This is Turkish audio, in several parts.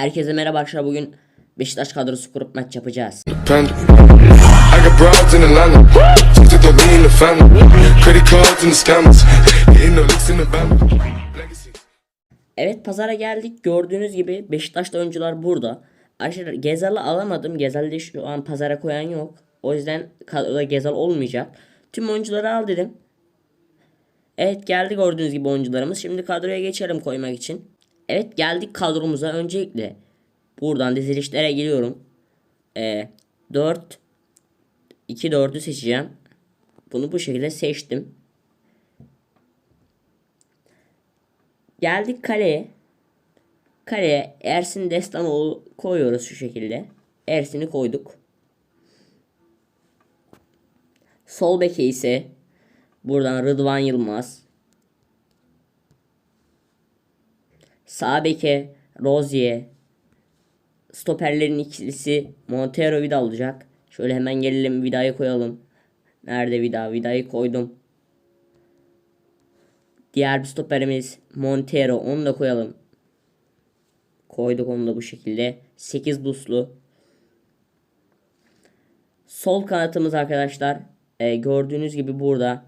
Herkese merhaba arkadaşlar bugün Beşiktaş kadrosu kurup maç yapacağız. Evet pazara geldik gördüğünüz gibi Beşiktaş'ta oyuncular burada. Arkadaşlar Gezal'ı alamadım. Gezal'de şu an pazara koyan yok. O yüzden kadroda Gezal olmayacak. Tüm oyuncuları al dedim. Evet geldi gördüğünüz gibi oyuncularımız. Şimdi kadroya geçelim koymak için. Evet geldik kadromuza. Öncelikle buradan dizilişlere giriyorum. Ee, 4 2 4'ü seçeceğim. Bunu bu şekilde seçtim. Geldik kaleye. Kaleye Ersin Destanoğlu koyuyoruz şu şekilde. Ersin'i koyduk. Sol beke ise buradan Rıdvan Yılmaz. Sağ beke Rozier. Stoperlerin ikilisi Montero Vida olacak. Şöyle hemen gelelim Vida'yı koyalım. Nerede Vida? Vida'yı koydum. Diğer bir stoperimiz Montero. Onu da koyalım. Koyduk onu da bu şekilde. 8 buslu. Sol kanatımız arkadaşlar. e, gördüğünüz gibi burada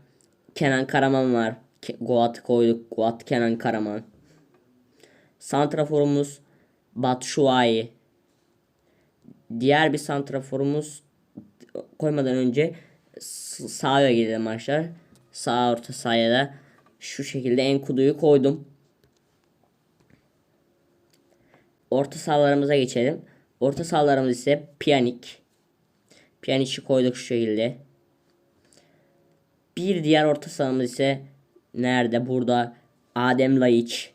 Kenan Karaman var. Ke- Goat koyduk. Goat Kenan Karaman. Santraforumuz Batshuayi. Diğer bir santraforumuz koymadan önce sağa gidelim arkadaşlar. Sağ orta sahaya da şu şekilde Enkudu'yu koydum. Orta sahalarımıza geçelim. Orta sahalarımız ise Pjanic. Pjanic'i koyduk şu şekilde. Bir diğer orta sahamız ise nerede? Burada Adem Laiç.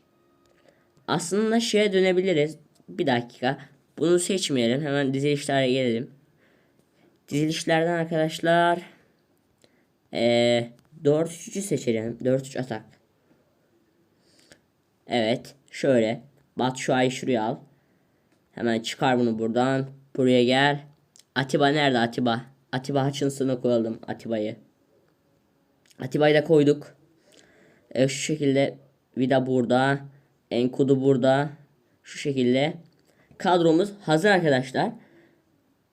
Aslında şeye dönebiliriz. Bir dakika. Bunu seçmeyelim. Hemen dizilişlere gelelim. Dizilişlerden arkadaşlar ee, 4-3'ü seçelim. 4-3 atak. Evet. Şöyle. Batshuayi şuraya al. Hemen çıkar bunu buradan. Buraya gel. Atiba nerede Atiba? Atiba Hutchinson'a koyalım Atiba'yı. Atiba'yı da koyduk. E, şu şekilde Vida burada. Enkudu burada. Şu şekilde. Kadromuz hazır arkadaşlar.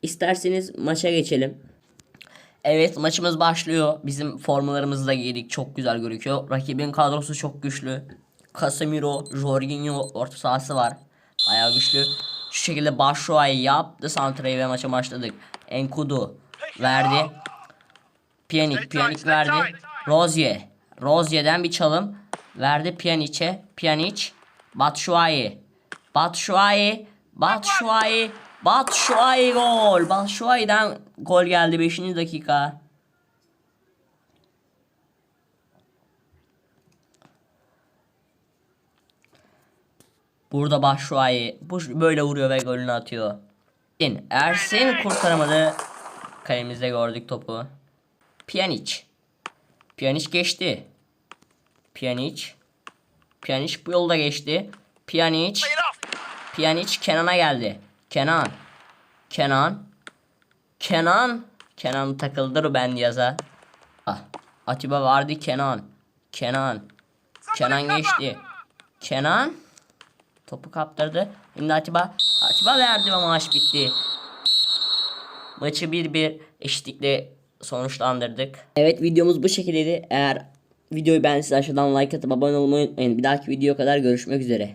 İsterseniz maça geçelim. Evet maçımız başlıyor. Bizim formalarımızı da giydik. Çok güzel gözüküyor. Rakibin kadrosu çok güçlü. Casemiro, Jorginho orta sahası var. Bayağı güçlü. Şu şekilde Batshuayi yaptı santrayı ve maça başladık. Enkudu verdi. Pjanic, Pjanic verdi. Rozier. Rozier'den bir çalım. Verdi Pjanic'e. Pjanic. Batshuayi. Batshuayi. Batshuayi. Batshuayi gol. Batshuayi'den gol geldi 5. dakika. Burada Batshuayi bu böyle vuruyor ve golünü atıyor. Ersin, Ersin kurtaramadı. Kalemizde gördük topu. Pjanic. Pjanic geçti. Pjanic. Pjanic bu yolda geçti. Pjanic. Pjanic Kenan'a geldi. Kenan. Kenan. Kenan. Kenan takıldı ben yaza. Ah. Atiba vardı Kenan. Kenan. Kenan geçti. Kenan. Topu kaptırdı. Şimdi Atiba. Atiba verdi ve maç bitti. Maçı 1-1 eşitlikle sonuçlandırdık. Evet videomuz bu şekildeydi. Eğer videoyu beğendiyseniz aşağıdan like atıp abone olmayı unutmayın. Bir dahaki video kadar görüşmek üzere.